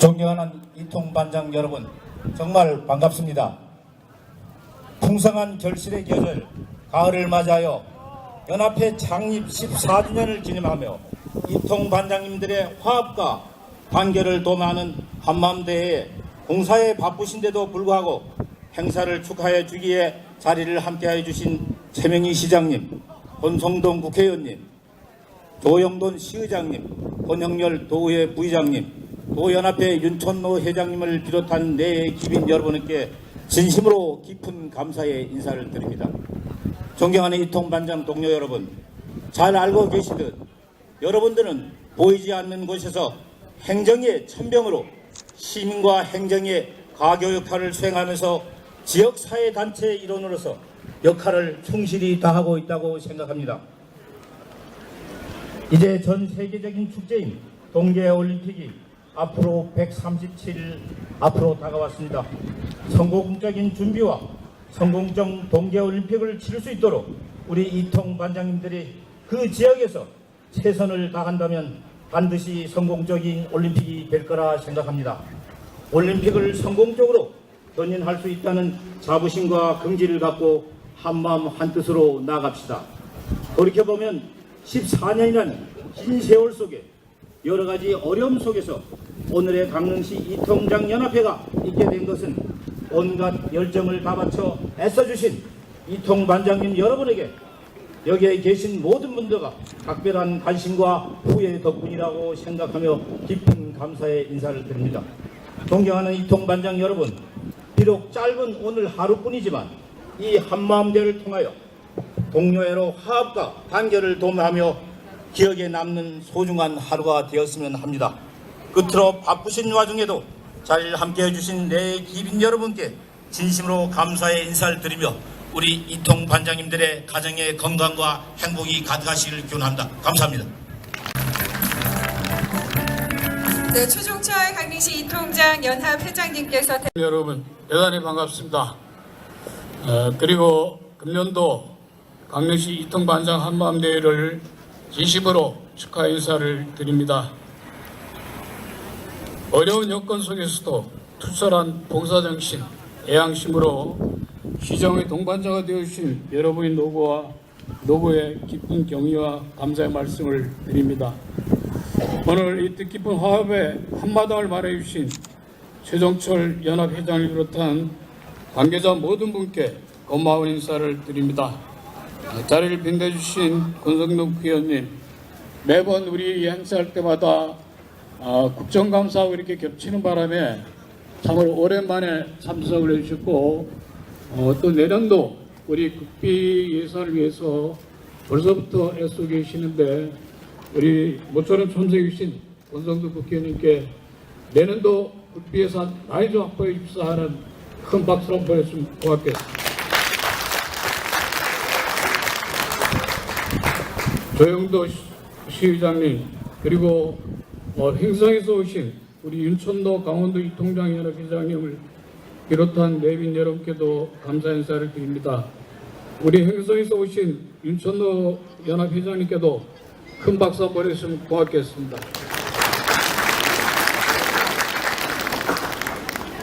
존경하는 이통 반장 여러분, 정말 반갑습니다. 풍성한 결실의 계절, 가을을 맞아요. 연합회 창립 14주년을 기념하며 이통 반장님들의 화합과 관계를 도모하는 한마음대회에 공사에 바쁘신데도 불구하고 행사를 축하해 주기에 자리를 함께해 주신 최명희 시장님, 권성동 국회의원님, 조영돈 시의장님, 권영열 도의회 부의장님, 도연합회 윤촌노 회장님을 비롯한 내 기빈 여러분께 진심으로 깊은 감사의 인사를 드립니다. 존경하는 이통 반장 동료 여러분, 잘 알고 계시듯 여러분들은 보이지 않는 곳에서 행정의 천병으로 시민과 행정의 가교 역할을 수행하면서 지역사회 단체 일원으로서 역할을 충실히 다하고 있다고 생각합니다. 이제 전 세계적인 축제인 동계올림픽이 앞으로 137일 앞으로 다가왔습니다. 성공적인 준비와 성공적 동계올림픽을 치를 수 있도록 우리 이통 반장님들이 그 지역에서 최선을 다한다면 반드시 성공적인 올림픽이 될 거라 생각합니다. 올림픽을 성공적으로 견인할 수 있다는 자부심과 긍지를 갖고 한마음 한뜻으로 나아갑시다. 돌이켜보면 14년이라는 긴 세월 속에 여러 가지 어려움 속에서 오늘의 강릉시 이통장 연합회가 있게 된 것은 온갖 열정을 다 바쳐 애써주신 이통 반장님 여러분에게 여기에 계신 모든 분들과 각별한 관심과 후회 덕분이라고 생각하며 깊은 감사의 인사를 드립니다. 존경하는 이통 반장 여러분, 비록 짧은 오늘 하루뿐이지만 이 한마음대를 통하여 동료애로 화합과 단결을 도모하며 기억에 남는 소중한 하루가 되었으면 합니다. 끝으로 바쁘신 와중에도 자리를 함께 해주신 내 기빈 여러분께 진심으로 감사의 인사를 드리며 우리 이통 반장님들의 가정의 건강과 행복이 가득하시기를 기원합니다. 감사합니다. 네, 추종철 강릉시 이통장 연합 회장님께서 여러분 대단히 반갑습니다. 어, 그리고 금년도 강릉시 이통 반장 한마음 대회를 진심으로 축하 인사를 드립니다. 어려운 여건 속에서도 투철한 봉사정신, 애양심으로 시정의 동반자가 되어주신 여러분의 노고와 노고의 깊은 경의와 감사의 말씀을 드립니다. 오늘 이 뜻깊은 화합에 한마당을 말해주신 최정철 연합회장을 비롯한 관계자 모든 분께 고마운 인사를 드립니다. 자리를 빛내주신 권성동 의원님, 매번 우리 이 행사할 때마다 아, 국정감사하고 이렇게 겹치는 바람에 참으로 오랜만에 참석을 해주셨고 어, 또 내년도 우리 국비 예산을 위해서 벌써부터 애쓰고 계시는데 우리 모처럼 참석해 주신 권성도 국회의원님께 내년도 국비 예산 많이 좀 확보해 주십사 하는 큰 박수 한번 보냈으면 고맙겠습니다. 조영도 시- 시의장님 그리고 어, 행성에서 오신 우리 윤천도 강원도 이통장 연합회장님을 비롯한 내빈 여러분께도 감사 인사를 드립니다. 우리 행성에서 오신 윤천도 연합회장님께도 큰 박수 한번 보냈으면 고맙겠습니다.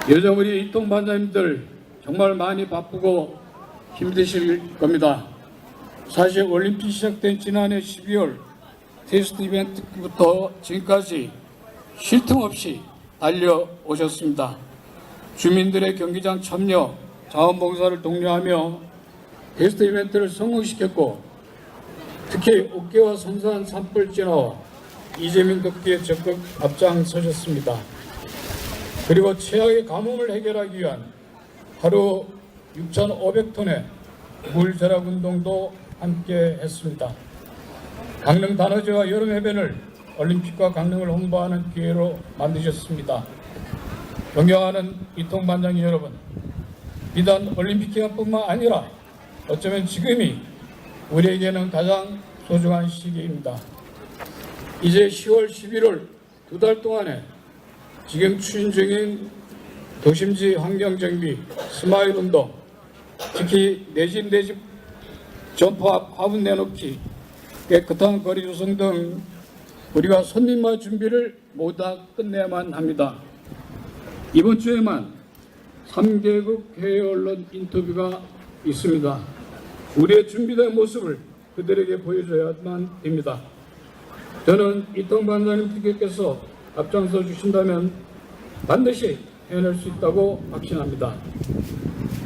요즘 우리 이통 반장님들 정말 많이 바쁘고 힘드실 겁니다. 사실 올림픽 시작된 지난해 12월 테스트 이벤트부터 지금까지 쉴 틈 없이 달려오셨습니다. 주민들의 경기장 참여, 자원봉사를 독려하며 테스트 이벤트를 성공시켰고 특히 어깨와 선사한 산불 진화와 이재민 걷기에 적극 앞장서셨습니다. 그리고 최악의 가뭄을 해결하기 위한 하루 6,500톤의 물 절약 운동도 함께 했습니다. 강릉 단어제와 여름 해변을 올림픽과 강릉을 홍보하는 기회로 만드셨습니다. 존경하는 이통 반장 여러분, 비단 올림픽 기간뿐만 아니라 어쩌면 지금이 우리에게는 가장 소중한 시기입니다. 이제 10월, 11월 두 달 동안에 지금 추진 중인 도심지 환경정비, 스마일 운동, 특히 내집 내집 점포 화분 내놓기, 깨끗한 거리 조성 등 우리가 손님화 준비를 모두 다 끝내야만 합니다. 이번 주에만 3개국 해외 언론 인터뷰가 있습니다. 우리의 준비된 모습을 그들에게 보여줘야만 됩니다. 저는 이동 반장님께서 앞장서 주신다면 반드시 해낼 수 있다고 확신합니다.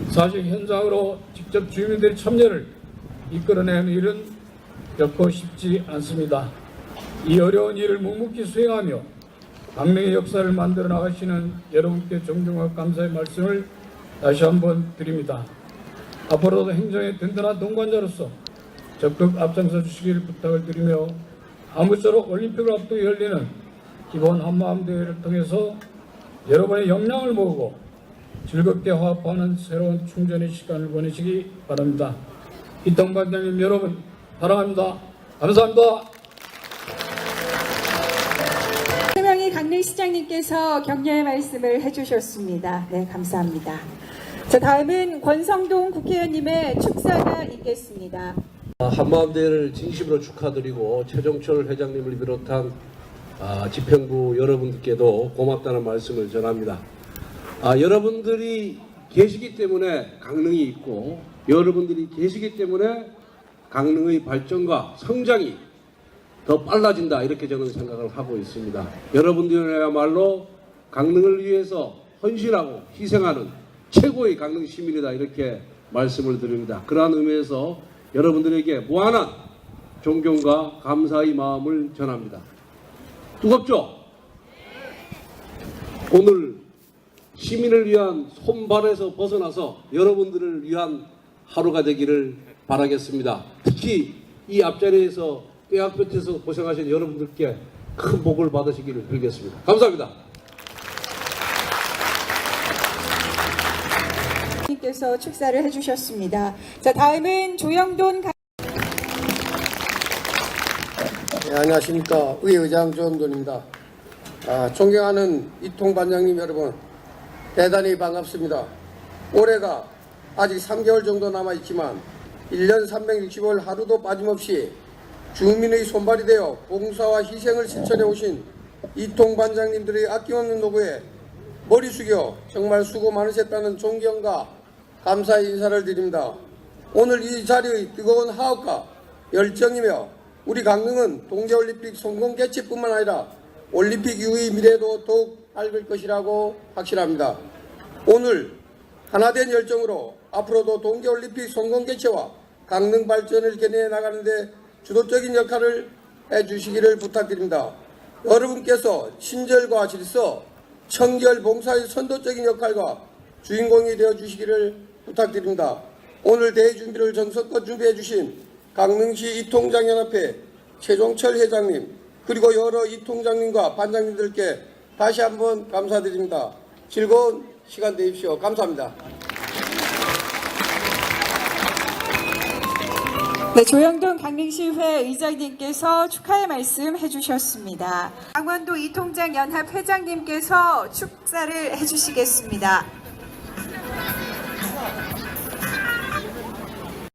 사실 현장으로 직접 주민들의 참여를 이끌어내는 일은 결코 쉽지 않습니다. 이 어려운 일을 묵묵히 수행하며 강릉의 역사를 만들어 나가시는 여러분께 존경과 감사의 말씀을 다시 한번 드립니다. 앞으로도 행정의 든든한 동반자로서 적극 앞장서 주시기를 부탁을 드리며 아무쪼록 올림픽을 앞두고 열리는 기본 한마음 대회를 통해서 여러분의 역량을 모으고 즐겁게 화합하는 새로운 충전의 시간을 보내시기 바랍니다. 이동 반장님 여러분 사랑합니다. 감사합니다. 세명희 강릉시장님께서 격려의 말씀을 해주셨습니다. 네, 감사합니다. 자, 다음은 권성동 국회의원님의 축사가 있겠습니다. 아, 한마음대회를 진심으로 축하드리고 최종철 회장님을 비롯한 아, 집행부 여러분들께도 고맙다는 말씀을 전합니다. 아, 여러분들이 계시기 때문에 강릉이 있고 여러분들이 계시기 때문에 강릉의 발전과 성장이 더 빨라진다 이렇게 저는 생각을 하고 있습니다. 여러분들이야말로 강릉을 위해서 헌신하고 희생하는 최고의 강릉 시민이다 이렇게 말씀을 드립니다. 그러한 의미에서 여러분들에게 무한한 존경과 감사의 마음을 전합니다. 뜨겁죠? 오늘 시민을 위한 손발에서 벗어나서 여러분들을 위한 하루가 되기를 바라겠습니다. 특히 이 앞자리에서 뼈약볕에서 고생하신 여러분들께 큰 복을 받으시기를 빌겠습니다. 감사합니다. 님께서 축사를 해주셨습니다. 자, 다음은 조영돈 가- 네, 안녕하십니까. 의회의장 조영돈입니다. 아, 존경하는 이통 반장님 여러분, 대단히 반갑습니다. 올해가 아직 3개월 정도 남아 있지만 1년 365일 하루도 빠짐없이 주민의 손발이 되어 봉사와 희생을 실천해 오신 이통 반장님들의 아낌없는 노고에 머리 숙여 정말 수고 많으셨다는 존경과 감사의 인사를 드립니다. 오늘 이 자리의 뜨거운 하업과 열정이며 우리 강릉은 동계올림픽 성공 개최뿐만 아니라 올림픽 이후의 미래도 더욱 밝을 것이라고 확신합니다. 오늘 하나된 열정으로 앞으로도 동계올림픽 성공 개최와 강릉 발전을 견인해 나가는 데 주도적인 역할을 해주시기를 부탁드립니다. 여러분께서 친절과 질서, 청결 봉사의 선도적인 역할과 주인공이 되어 주시기를 부탁드립니다. 오늘 대회 준비를 정성껏 준비해 주신 강릉시 이통장연합회 최종철 회장님 그리고 여러 이통장님과 반장님들께 다시 한번 감사드립니다. 즐거운 시간 되십시오. 감사합니다. 네, 조영돈 강릉시회 의장님께서 축하의 말씀 해주셨습니다. 강원도 이통장 연합 회장님께서 축사를 해주시겠습니다.